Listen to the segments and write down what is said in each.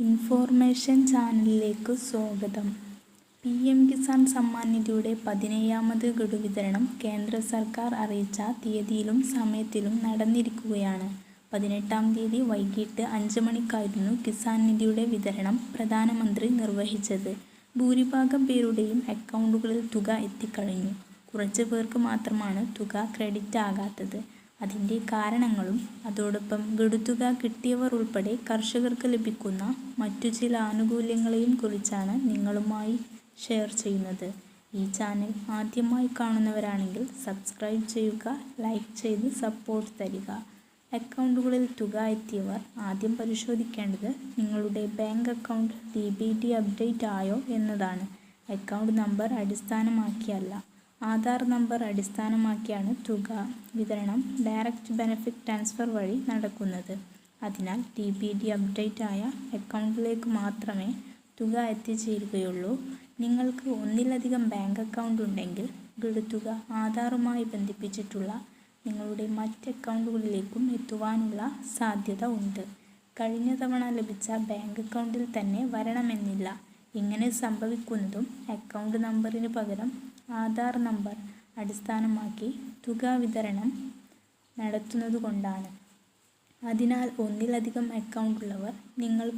Information ചാനലിലേക്ക് സ്വാഗതം. P. M Kisan Samman നിധിയുടെ പതിനേഴാമത് ഗഡു വിതരണം കേന്ദ്ര സർക്കാർ അറിയിച്ച തീയതിയിലും സമയത്തിലും നടന്നിരിക്കുകയാണ്. പതിനെട്ടാം തീയതി വൈകിട്ട് അഞ്ച് മണിക്കായിരുന്നു കിസാൻ നിധിയുടെ വിതരണം പ്രധാനമന്ത്രി നിർവഹിച്ചത്. ഭൂരിഭാഗം പേരുടെയും അക്കൗണ്ടുകളിൽ തുക എത്തിക്കഴിഞ്ഞു. കുറച്ച് പേർക്ക് മാത്രമാണ് തുക ക്രെഡിറ്റ് ആകാത്തത്. അതിന്റെ കാരണങ്ങളും അതോടൊപ്പം ഗഡുതുക കിട്ടിയവർ ഉൾപ്പെടെ കർഷകർക്ക് ലഭിക്കുന്ന മറ്റു ചില ആനുകൂല്യങ്ങളെയും കുറിച്ചാണ് നിങ്ങളുമായി ഷെയർ ചെയ്യുന്നത്. ഈ ചാനൽ ആദ്യമായി കാണുന്നവരാണെങ്കിൽ സബ്സ്ക്രൈബ് ചെയ്യുക, ലൈക്ക് ചെയ്ത് സപ്പോർട്ട് തരിക. അക്കൗണ്ടുകളിൽ തുക എത്തിയവർ ആദ്യം പരിശോധിക്കേണ്ടത് നിങ്ങളുടെ ബാങ്ക് അക്കൗണ്ട് ഡിബിടി അപ്ഡേറ്റ് ആയോ എന്നതാണ്. അക്കൗണ്ട് നമ്പർ അടിസ്ഥാനമാക്കിയല്ല, ആധാർ നമ്പർ അടിസ്ഥാനമാക്കിയാണ് തുക വിതരണം ഡയറക്റ്റ് ബെനഫിറ്റ് ട്രാൻസ്ഫർ വഴി നടക്കുന്നത്. അതിനാൽ ടി ബി ഡി അപ്ഡേറ്റ് ആയ അക്കൗണ്ടിലേക്ക് മാത്രമേ തുക എത്തിച്ചേരുകയുള്ളൂ. നിങ്ങൾക്ക് ഒന്നിലധികം ബാങ്ക് അക്കൗണ്ട് ഉണ്ടെങ്കിൽ തുക ആധാറുമായി ബന്ധിപ്പിച്ചിട്ടുള്ള നിങ്ങളുടെ മറ്റ് അക്കൗണ്ടുകളിലേക്കും എത്തുവാനുള്ള സാധ്യത ഉണ്ട്. കഴിഞ്ഞ തവണ ലഭിച്ച ബാങ്ക് അക്കൗണ്ടിൽ തന്നെ വരണമെന്നില്ല. ഇങ്ങനെ സംഭവിക്കുന്നതും അക്കൗണ്ട് നമ്പറിന് പകരം ആധാർ നമ്പർ അടിസ്ഥാനമാക്കി തുക വിതരണം നടത്തുന്നതുകൊണ്ടാണ്. അതിനാൽ ഒന്നിലധികം അക്കൗണ്ട് ഉള്ളവർ നിങ്ങൾ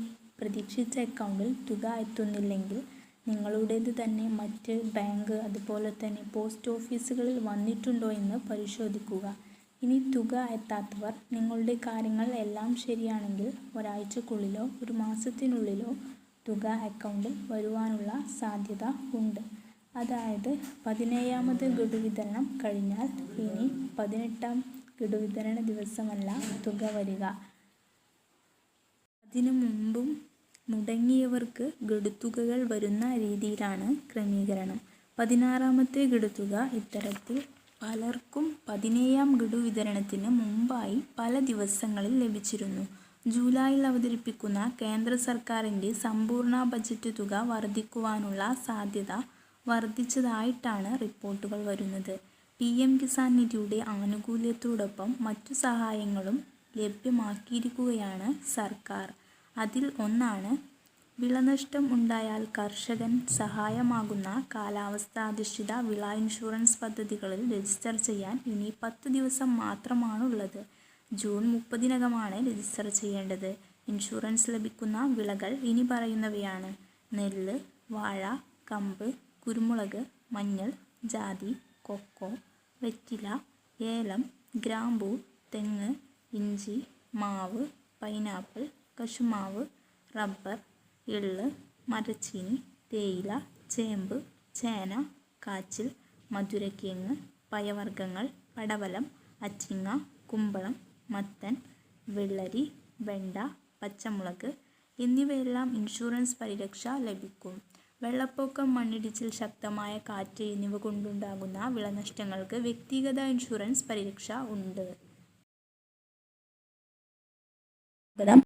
പ്രതീക്ഷിച്ച അക്കൗണ്ടിൽ തുക എത്തുന്നില്ലെങ്കിൽ നിങ്ങളുടേത് തന്നെ മറ്റ് ബാങ്ക് അതുപോലെ തന്നെ പോസ്റ്റ് ഓഫീസുകളിൽ വന്നിട്ടുണ്ടോ എന്ന് പരിശോധിക്കുക. ഇനി തുക എത്താത്തവർ നിങ്ങളുടെ കാര്യങ്ങൾ എല്ലാം ശരിയാണെങ്കിൽ ഒരാഴ്ചക്കുള്ളിലോ ഒരു മാസത്തിനുള്ളിലോ തുക അക്കൗണ്ടിൽ വരുവാനുള്ള സാധ്യത ഉണ്ട്. അതായത് പതിനേഴാമത് ഗഡു വിതരണം കഴിഞ്ഞാൽ ഇനി പതിനെട്ടാം ഗഡു വിതരണ ദിവസമല്ല തുക വരിക. അതിനു മുമ്പും മുടങ്ങിയവർക്ക് ഗഡുത്തുകകൾ വരുന്ന രീതിയിലാണ് ക്രമീകരണം. പതിനാറാമത്തെ ഗഡുത്തുക ഇത്തരത്തിൽ പലർക്കും പതിനേഴാം ഗഡു വിതരണത്തിന് മുമ്പായി പല ദിവസങ്ങളിൽ ലഭിച്ചിരുന്നു. ജൂലൈയിൽ അവതരിപ്പിക്കുന്ന കേന്ദ്ര സർക്കാരിന്റെ സമ്പൂർണ ബജറ്റ് തുക വർദ്ധിക്കുവാനുള്ള സാധ്യത വർദ്ധിച്ചതായിട്ടാണ് റിപ്പോർട്ടുകൾ വരുന്നത്. പി. എം കിസാൻ നിധിയുടെ ആനുകൂല്യത്തോടൊപ്പം മറ്റു സഹായങ്ങളും ലഭ്യമാക്കിയിരിക്കുകയാണ് സർക്കാർ. അതിൽ ഒന്നാണ് വിളനഷ്ടം ഉണ്ടായാൽ കർഷകന് സഹായമാകുന്ന കാലാവസ്ഥാധിഷ്ഠിത വിള ഇൻഷുറൻസ് പദ്ധതികളിൽ രജിസ്റ്റർ ചെയ്യാൻ ഇനി പത്ത് ദിവസം മാത്രമാണുള്ളത്. ജൂൺ മുപ്പതിനകമാണ് രജിസ്റ്റർ ചെയ്യേണ്ടത്. ഇൻഷുറൻസ് ലഭിക്കുന്ന വിളകൾ ഇനി പറയുന്നവയാണ്. നെല്ല്, വാഴ, കമ്പ്, കുരുമുളക്, മഞ്ഞൾ, ജാതി, കൊക്കോ, വെറ്റില, ഏലം, ഗ്രാമ്പൂ, തെങ്ങ്, ഇഞ്ചി, മാവ്, പൈനാപ്പിൾ, കശുമാവ്, റബ്ബർ, എള്ള്, മരച്ചീനി, തേയില, ചേമ്പ്, ചേന, കാച്ചിൽ, മധുരക്കിഴങ്ങ്, പയവർഗങ്ങൾ പടവലം, അച്ചിങ്ങ, കുമ്പളം, മത്തൻ, വെള്ളരി, വെണ്ട, പച്ചമുളക് എന്നിവയെല്ലാം ഇൻഷുറൻസ് പരിരക്ഷ ലഭിക്കും. വെള്ളപ്പൊക്കം, മണ്ണിടിച്ചിൽ, ശക്തമായ കാറ്റ് എന്നിവ കൊണ്ടുണ്ടാകുന്ന വിളനഷ്ടങ്ങൾക്ക് വ്യക്തിഗത ഇൻഷുറൻസ് പരിരക്ഷ ഉണ്ട്.